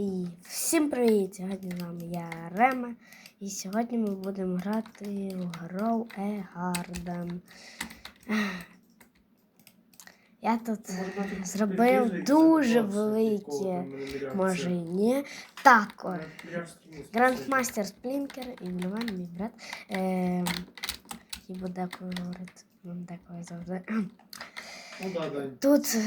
І всім привіт! Сьогодні з вами я Рема. І сьогодні ми будемо грати в Grow a Garden. Я тут зробив дуже велике, може і ні. Так, о, Грандмастер Сплінкер і Мілован, мій брат. Е, і буде говорити. Вам деколи завжди. Ну да. Тут е,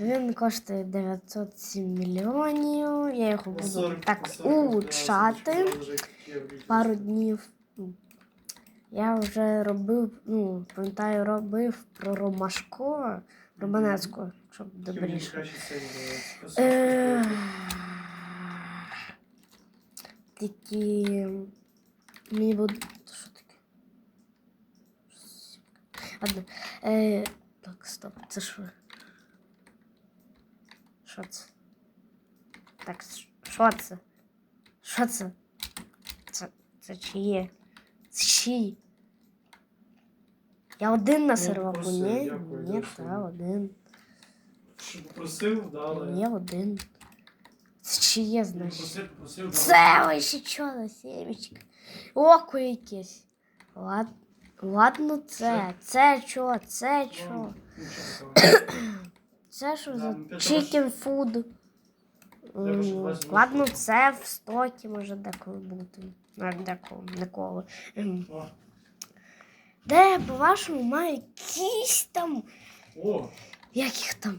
він коштує 907 мільйонів. Я його буду 40 так на 40 улучшати пару днів. Я вже робив, ну, пам'ятаю, робив про Ромашко, Романецьку, щоб добріше. Е. Такі. Мені буде. Що таке? Ладно. Е, так, стоп, це що? Що це? Так, що це? Що це? Це, це чиє? Це чиї? Я один на серваку, ні? Ні, та один. Що попросив, да, але... Один. Це чиє, значить? Попросив, попросив, да. Це ви ще чо на сімечка? Око якесь. Лад... Ладно, це. Це чо? Це такого. Це що за ну, chicken food? Ладно, це в стокі може деколи бути. Деколи. О, Де, по-вашому, має якісь там. О, Як їх там?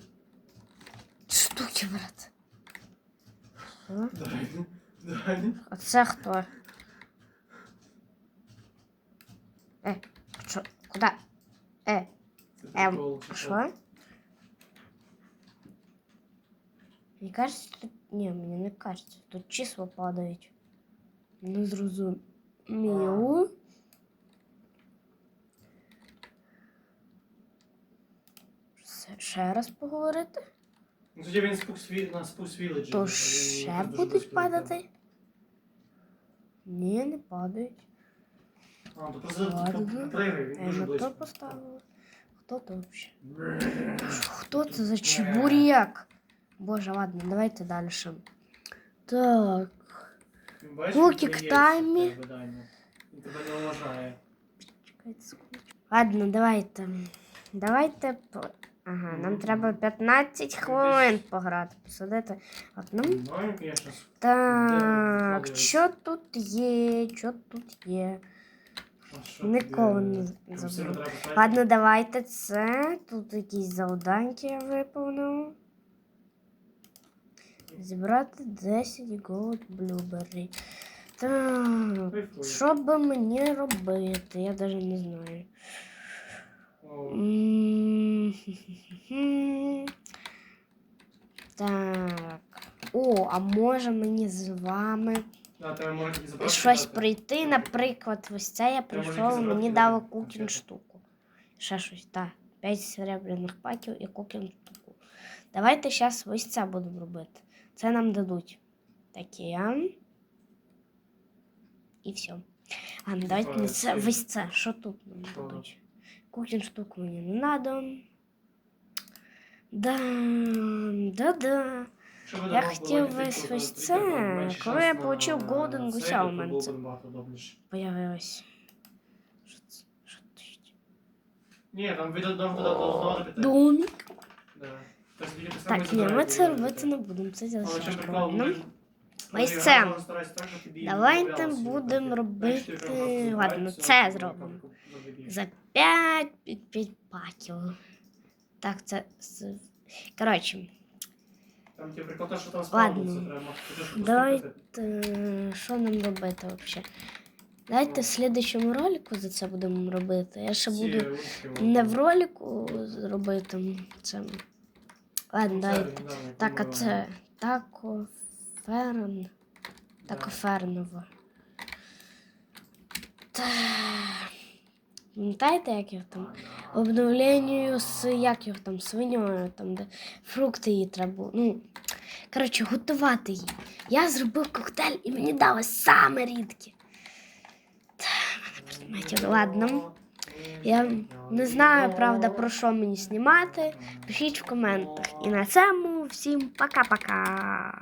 Штуки, брат. Що? А це хто? Е, Е, ем, прикол, типу. що? Мені кажется, тут... Ні, мені не кажется. Тут числа падають. Не зрозуміло. Ще- раз поговорити? Ну, тоді він спукс на Village. То ще будуть падати? Ні, не падають. А, то просто Ладно. пригай, він Е, дуже на то близько. поставили. Хто то взагалі? Хто це за чебурек? Боже, ладно, давайте далі. Так. Він бачиш, Кукік він приємний таймі. в тебе, Даня. Він тебе не вважає. Чекайте секундочку. Ладно, давайте. Давайте. по- Ага, нам треба 15 хвилин пограти. Посадити одну. Ну, звісно. Так, Де що тут є? Що тут є? Що Ніколи не Там забуду. Ладно, давайте це. Тут якісь завданки я виповнив. Зібрати 10 Gold Blueberry. Так, що би мені робити? Я навіть не знаю. Так. О, а може мені з вами щось дати. пройти, наприклад, ось це я прийшов, мені дали кукін штуку. Ще щось, так. 5 серебряних паків і кукін штуку. Давайте зараз ось це будемо робити. Це нам дадуть. Такі. І все. А, ну, давайте не це, ось це. Що тут нам дадуть? Кукін штуку мені не надо. Да, да, да. Я хотів весь ось це, коли я получив Golden Гуся, у мене це. Появилось. Що це? Що це? Ні, там п'яти. Домик. Так, ні, ми це робити не будемо. Це прикол, Ну, ось це. Давайте будемо робити- ладно, це ну, зробимо. ну. За 5 під 5 паків. Так, це. Коротше, Там ті прикол, те, що там треба. ти давайте. Що нам робити взагалі? Давайте в слідчому ролику за це будемо робити. Я ще Ці буду ручки, не в ролику зробити це. Ладно, це давайте. Так, а це тако ферн. Тако ферново. Та... Пам'ятаєте, як його там? Обновленню з як його там, свиньою, там, де фрукти її треба було. Ну, коротше, готувати її. Я зробив коктейль і мені дали саме предметів. Ладно. Я не знаю, правда, про що мені знімати. Пишіть в коментах. І на цьому всім пока-пока.